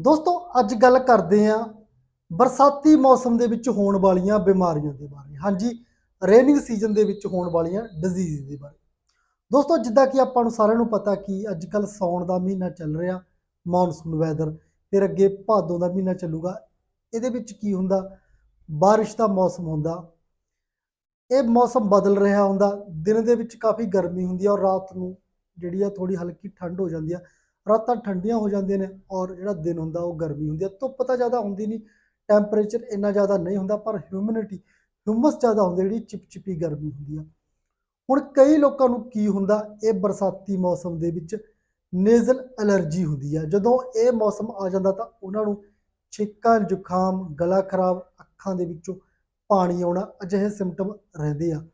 ਦੋਸਤੋ, ਅੱਜ ਗੱਲ ਕਰਦੇ ਹਾਂ ਬਰਸਾਤੀ ਮੌਸਮ ਦੇ ਵਿੱਚ ਹੋਣ ਵਾਲੀਆਂ ਬਿਮਾਰੀਆਂ ਦੇ ਬਾਰੇ। ਹਾਂਜੀ, ਰੇਨਿੰਗ ਸੀਜ਼ਨ ਦੇ ਵਿੱਚ ਹੋਣ ਵਾਲੀਆਂ ਡਿਜ਼ੀਜ਼ ਦੇ ਬਾਰੇ। ਦੋਸਤੋ, ਜਿੱਦਾਂ ਕਿ ਆਪਾਂ ਨੂੰ ਸਾਰਿਆਂ ਨੂੰ ਪਤਾ ਕਿ ਅੱਜ ਕੱਲ ਸੌਣ ਦਾ ਮਹੀਨਾ ਚੱਲ ਰਿਹਾ ਮੌਨਸੂਨ ਵੈਦਰ ਫਿਰ ਅੱਗੇ ਭਾਦੋਂ ਦਾ ਮਹੀਨਾ ਚੱਲੂਗਾ। ਇਹਦੇ ਵਿੱਚ ਕੀ ਹੁੰਦਾ? ਬਾਰਿਸ਼ ਦਾ ਮੌਸਮ ਹੁੰਦਾ। ਇਹ ਮੌਸਮ ਬਦਲ ਰਿਹਾ ਹੁੰਦਾ। ਦਿਨ ਦੇ ਵਿੱਚ ਕਾਫੀ ਗਰਮੀ ਹੁੰਦੀ ਹੈ ਔਰ ਰਾਤ ਨੂੰ ਜਿਹੜੀ ਆ ਥੋੜੀ ਹਲਕੀ ਠੰਡ ਹੋ ਜਾਂਦੀ ਆ। ਰਾਤਾਂ ਠੰਡੀਆਂ ਹੋ ਜਾਂਦੀਆਂ ਨੇ ਔਰ ਜਿਹੜਾ ਦਿਨ ਹੁੰਦਾ ਉਹ ਗਰਮੀ ਹੁੰਦੀ ਆ। ਧੁੱਪ ਤਾਂ ਜ਼ਿਆਦਾ ਹੁੰਦੀ ਨਹੀਂ ਟੈਂਪਰੇਚਰ ਇੰਨਾ ਜ਼ਿਆਦਾ ਨਹੀਂ ਹੁੰਦਾ, ਪਰ ਹਿਊਮਿਡਿਟੀ ਹਿਊਮਸ ਜ਼ਿਆਦਾ ਹੁੰਦੀ ਜਿਹੜੀ ਚਿਪਚਿਪੀ ਗਰਮੀ ਹੁੰਦੀ ਆ। ਹੁਣ ਕਈ ਲੋਕਾਂ ਨੂੰ ਕੀ ਹੁੰਦਾ, ਇਹ ਬਰਸਾਤੀ ਮੌਸਮ ਦੇ ਵਿੱਚ ਨੇਜ਼ਲ ਐਲਰਜੀ ਹੁੰਦੀ ਆ। ਜਦੋਂ ਇਹ ਮੌਸਮ ਆ ਜਾਂਦਾ ਤਾਂ ਉਹਨਾਂ ਨੂੰ ਛਿੱਕਾਂ, ਜ਼ੁਕਾਮ, ਗਲਾ ਖਰਾਬ, ਅੱਖਾਂ ਦੇ ਵਿੱਚੋਂ ਪਾਣੀ ਆਉਣਾ ਅਜਿਹੇ ਸਿੰਪਟਮ ਰਹਿੰਦੇ ਆ।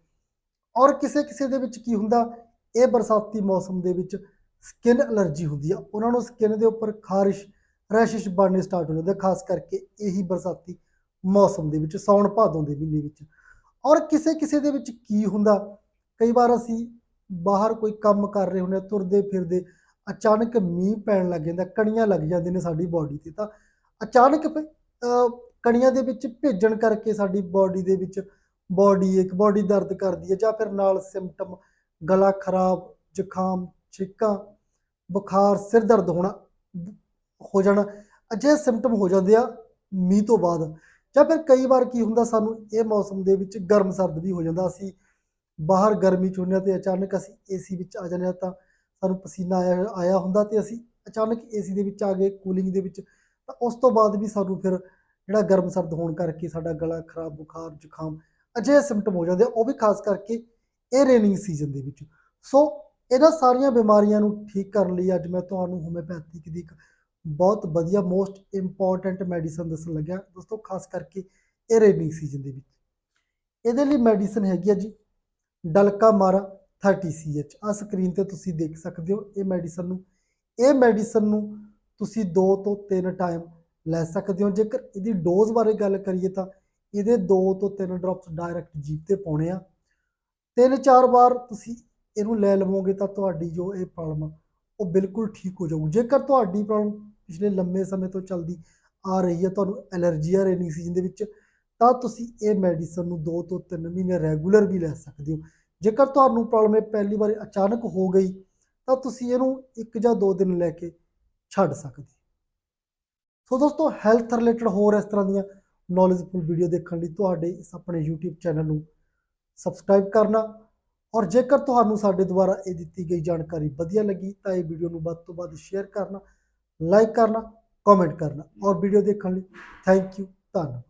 ਔਰ ਕਿਸੇ ਕਿਸੇ ਦੇ ਵਿੱਚ ਕੀ ਹੁੰਦਾ, ਇਹ ਬਰਸਾਤੀ ਮੌਸਮ ਦੇ ਵਿੱਚ ਸਕਿਨ ਐਲਰਜੀ ਹੁੰਦੀ ਆ ਉਹਨਾਂ ਨੂੰ ਸਕਿਨ ਦੇ ਉੱਪਰ ਖਾਰਿਸ਼ ਰੈਸ਼ਿਸ਼ ਬਣਨੇ ਸਟਾਰਟ ਹੋ ਜਾਂਦੇ ਖਾਸ ਕਰਕੇ ਇਹੀ ਬਰਸਾਤੀ ਮੌਸਮ ਦੇ ਵਿੱਚ ਸੌਣ ਭਾਦੋਂ ਦੇ ਮਹੀਨੇ ਵਿੱਚ। ਔਰ ਕਿਸੇ ਕਿਸੇ ਦੇ ਵਿੱਚ ਕੀ ਹੁੰਦਾ? ਕਈ ਵਾਰ ਅਸੀਂ ਬਾਹਰ ਕੋਈ ਕੰਮ ਕਰ ਰਹੇ ਹੁੰਦੇ ਹਾਂ ਤੁਰਦੇ ਫਿਰਦੇ ਅਚਾਨਕ ਮੀਂਹ ਪੈਣ ਲੱਗ ਜਾਂਦਾ ਕਣੀਆਂ ਲੱਗ ਜਾਂਦੀਆਂ ਨੇ ਸਾਡੀ ਬਾਡੀ ਤੇ ਤਾਂ ਅਚਾਨਕ ਅਹ, ਕਣੀਆਂ ਦੇ ਵਿੱਚ ਭੇਜਣ ਕਰਕੇ ਸਾਡੀ ਬਾਡੀ ਦੇ ਵਿੱਚ ਬਾਡੀ ਇੱਕ ਬਾਡੀ ਦਰਦ ਕਰਦੀ ਹੈ ਜਾਂ ਫਿਰ ਨਾਲ ਸਿੰਪਟਮ ਗਲਾ ਖਰਾਬ ਜ਼ੁਕਾਮ ਛਿੱਕਾਂ, ਬੁਖਾਰ, ਸਿਰ ਦਰਦ ਹੋਣਾ, ਹੋ ਜਾਣਾ, ਅਜਿਹੇ ਸਿੰਪਟਮ ਹੋ ਜਾਂਦੇ ਆ ਮੀਂਹ ਤੋਂ ਬਾਅਦ। ਜਾਂ ਫਿਰ ਕਈ ਵਾਰ ਕੀ ਹੁੰਦਾ ਸਾਨੂੰ, ਇਹ ਮੌਸਮ ਦੇ ਵਿੱਚ ਗਰਮ ਸਰਦ ਵੀ ਹੋ ਜਾਂਦਾ। ਅਸੀਂ ਬਾਹਰ ਗਰਮੀ ਚ ਹੁੰਦੇ ਹਾਂ ਤੇ ਅਚਾਨਕ ਅਸੀਂ ਏਸੀ ਵਿੱਚ ਆ ਜਾਂਦੇ ਹਾਂ ਤਾਂ ਸਾਨੂੰ ਪਸੀਨਾ ਆਇਆ ਆਇਆ ਹੁੰਦਾ ਤੇ ਅਸੀਂ ਅਚਾਨਕ ਏਸੀ ਦੇ ਵਿੱਚ ਆ ਗਏ ਕੂਲਿੰਗ ਦੇ ਵਿੱਚ। ਤਾਂ ਉਸ ਤੋਂ ਬਾਅਦ ਵੀ ਸਾਨੂੰ ਫਿਰ ਜਿਹੜਾ ਗਰਮ ਸਰਦ ਹੋਣ ਕਰਕੇ ਸਾਡਾ ਗਲਾ ਖਰਾਬ, ਬੁਖਾਰ, ਜ਼ੁਕਾਮ, ਅਜਿਹੇ ਸਿੰਪਟਮ ਹੋ ਜਾਂਦੇ ਆ। ਉਹ ਵੀ ਖਾਸ ਕਰਕੇ ਇਹ ਰੇਨਿੰਗ ਸੀਜ਼ਨ ਦੇ ਵਿੱਚ। ਸੋ ਇਹਨਾਂ ਸਾਰੀਆਂ ਬਿਮਾਰੀਆਂ ਨੂੰ ਠੀਕ ਕਰਨ ਲਈ ਅੱਜ ਮੈਂ ਤੁਹਾਨੂੰ ਹੋਮਿਓਪੈਥਿਕ ਦੀ ਇੱਕ ਬਹੁਤ ਵਧੀਆ ਮੋਸਟ ਇੰਪੋਰਟੈਂਟ ਮੈਡੀਸਨ ਦੱਸਣ ਲੱਗਿਆ। ਦੋਸਤੋ, ਖਾਸ ਕਰਕੇ ਇਹ ਰੇਨਿੰਗ ਸੀਜ਼ਨ ਦੇ ਵਿੱਚ। ਇਹਦੇ ਲਈ ਮੈਡੀਸਨ ਹੈਗੀ ਆ ਜੀ, ਡਲਕਾ ਮਾਰਾ 30CH ਆ ਸਕਰੀਨ ਤੇ ਤੁਸੀਂ ਦੇਖ ਸਕਦੇ ਹੋ, ਇਹ ਮੈਡੀਸਨ ਨੂੰ, ਇਹ ਮੈਡੀਸਨ ਨੂੰ ਤੁਸੀਂ 2 ਤੋਂ 3 ਟਾਈਮ ਲੈ ਸਕਦੇ ਹੋ। ਜੇਕਰ ਇਹਦੀ ਡੋਜ਼ ਬਾਰੇ ਗੱਲ ਕਰੀਏ ਤਾਂ ਇਹਦੇ 2 ਤੋਂ 3 ਡ੍ਰੌਪਸ ਡਾਇਰੈਕਟ ਜੀਭ ਤੇ ਪਾਉਣੇ ਆ। ਤਿੰਨ ਚਾਰ ਵਾਰ ਤੁਸੀਂ ਇਹਨੂੰ ਲੈ ਲਵੋਗੇ ਤਾਂ ਤੁਹਾਡੀ ਜੋ ਇਹ ਪ੍ਰੋਬਲਮ ਆ, ਉਹ ਬਿਲਕੁਲ ਠੀਕ ਹੋ ਜਾਊਗੀ। ਜੇਕਰ ਤੁਹਾਡੀ ਪ੍ਰੋਬਲਮ ਪਿਛਲੇ ਲੰਮੇ ਸਮੇਂ ਤੋਂ ਚੱਲਦੀ ਆ ਰਹੀ ਹੈ ਤੁਹਾਨੂੰ ਐਲਰਜੀ ਆ ਰੇਨਿੰਗ ਸੀਜ਼ਨ ਦੇ ਵਿੱਚ, ਤਾਂ ਤੁਸੀਂ ਇਹ ਮੈਡੀਸਨ ਨੂੰ 2 ਤੋਂ 3 ਮਹੀਨੇ ਰੈਗੂਲਰ ਵੀ ਲੈ ਸਕਦੇ ਹੋ। ਜੇਕਰ ਤੁਹਾਨੂੰ ਪ੍ਰੋਬਲਮ ਇਹ ਪਹਿਲੀ ਵਾਰ ਅਚਾਨਕ ਹੋ ਗਈ, ਤਾਂ ਤੁਸੀਂ ਇਹਨੂੰ ਇੱਕ ਜਾਂ ਦੋ ਦਿਨ ਲੈ ਕੇ ਛੱਡ ਸਕਦੇ ਸੋ ਦੋਸਤੋ ਹੈਲਥ ਰਿਲੇਟਡ ਹੋਰ ਇਸ ਤਰ੍ਹਾਂ ਦੀਆਂ ਨੌਲੇਜਫੁਲ ਵੀਡੀਓ ਦੇਖਣ ਲਈ ਤੁਹਾਡੇ ਇਸ ਆਪਣੇ YouTube ਚੈਨਲ ਨੂੰ ਸਬਸਕ੍ਰਾਈਬ ਕਰਨਾ। ਔਰ ਜੇਕਰ ਤੁਹਾਨੂੰ ਸਾਡੇ ਦੁਆਰਾ ਇਹ ਦਿੱਤੀ ਗਈ ਜਾਣਕਾਰੀ ਵਧੀਆ ਲੱਗੀ ਤਾਂ ਇਹ ਵੀਡੀਓ ਨੂੰ ਵੱਧ ਤੋਂ ਵੱਧ ਸ਼ੇਅਰ ਕਰਨਾ ਲਾਈਕ ਕਰਨਾ ਕਮੈਂਟ ਕਰਨਾ ਔਰ ਵੀਡੀਓ ਦੇਖਣ ਲਈ ਥੈਂਕ ਯੂ ਧੰਨਵਾਦ।